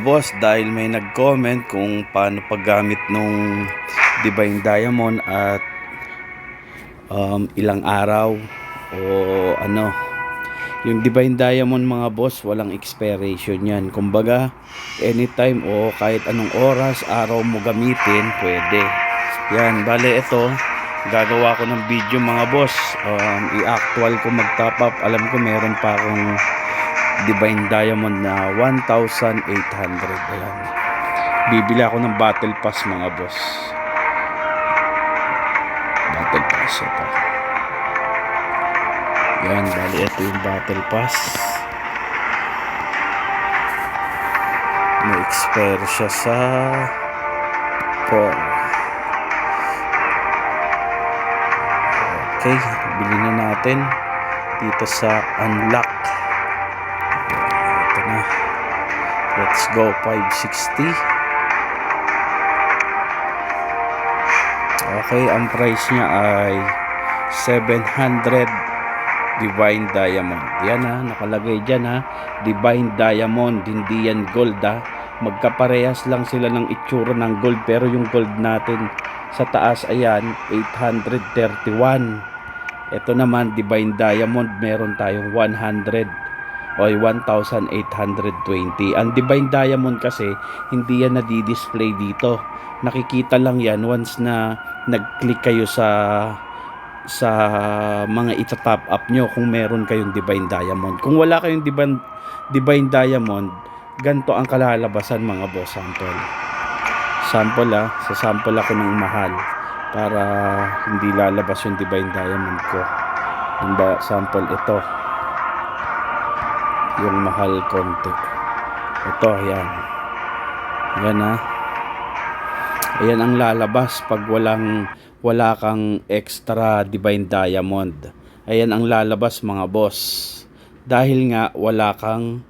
boss dahil may nag-comment kung paano paggamit nung Divine Diamond at um, ilang araw o ano. Yung Divine Diamond mga boss walang expiration yan. Kumbaga anytime o kahit anong oras araw mo gamitin pwede. Yan bale ito gagawa ko ng video mga boss. Um, i-actual ko mag top up. Alam ko meron pa akong Divine Diamond na 1,800 ayan. Bibili ako ng battle pass mga boss. Battle pass ito yan bali ito yung battle pass. May expire siya sa 4 okay bili na natin dito sa unlock let's go 560 okay ang price niya ay 700 Divine Diamond. Yan ha nakalagay dyan ha. Divine Diamond hindi yan gold ha. Magkaparehas lang sila ng itsura ng gold pero yung gold natin sa taas ayan 831 ito naman Divine Diamond meron tayong 100 o 1,820 ang Divine Diamond kasi hindi yan nadi-display dito. Nakikita lang yan once na nag-click kayo sa sa mga ita-top up nyo kung meron kayong Divine Diamond. Kung wala kayong Divine, Divine Diamond ganto ang kalalabasan mga boss sample. Sample ah. Sa sample ako ng mahal para hindi lalabas yung Divine Diamond ko. Yung sample ito yung mahal konti. Ito yan yan ah. Ayan ang lalabas pag walang wala kang extra divine diamond. Ayan ang lalabas mga boss. Dahil nga wala kang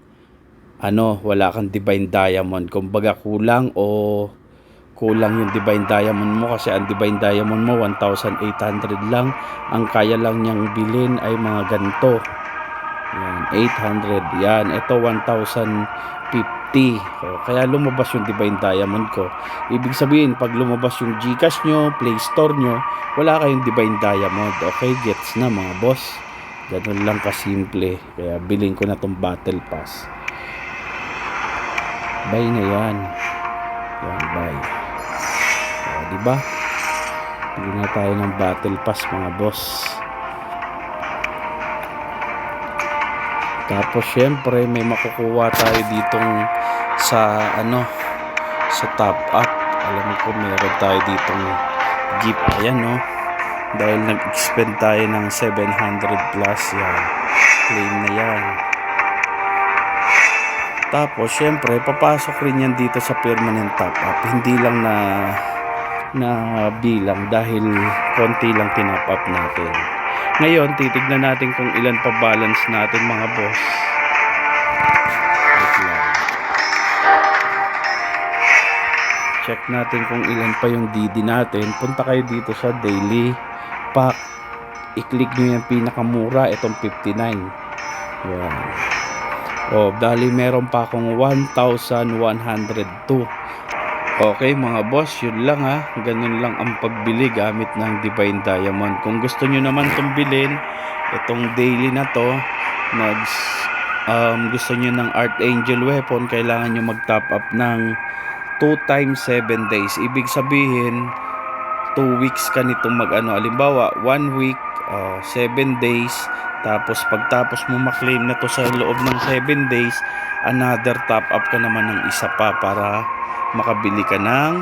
ano wala kang divine diamond. Kumbaga kulang o kulang yung divine diamond mo kasi ang divine diamond mo 1,800 lang. Ang kaya lang niyang bilhin ay mga ganito yan 800 yan ito 1,050 o, kaya lumabas yung divine diamond ko. Ibig sabihin pag lumabas yung gcash nyo play store nyo wala kayong divine diamond. Okay gets na mga boss? Ganun lang kasimple. Kaya bilhin ko na tong battle pass. Buy na yan. Yan buy. O, diba? Bili na tayo ng battle pass mga boss tapos syempre may makukuha tayo ditong sa ano sa top up. Alam ko meron tayo ditong gift. Ayan no dahil nag-expend tayo ng 700 plus yan. Claim na yan. Tapos syempre papasok rin yan dito sa permanent top up. Hindi lang na na bilang dahil konti lang tinop up natin ngayon titignan natin kung ilan pa balance natin mga boss. Check natin kung ilan pa yung DD natin. Punta kayo dito sa daily pack. I-click nyo yung pinakamura itong 59 yan. Oh dali meron pa akong 1102 Okay mga boss, yun lang ha. Ganun lang ang pagbili gamit ng Divine Diamond. Kung gusto nyo naman itong bilhin, itong daily na to, nag, um, gusto nyo ng Archangel Weapon, kailangan nyo mag-top up ng 2 times 7 days. Ibig sabihin, 2 weeks ka nitong mag-ano. Alimbawa, 1 week, 7 days, tapos pagtapos mo maklaim na to sa loob ng 7 days, another top up ka naman ng isa pa para makabili ka ng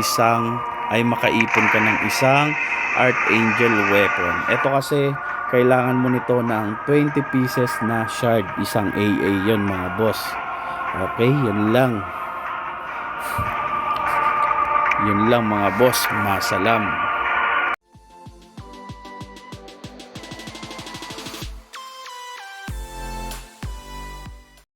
isang ay makaipon ka ng isang Archangel weapon. Ito kasi kailangan mo nito ng 20 pieces na shard, isang AA yon mga boss. Okay, yun lang. Yun lang mga boss, masalam.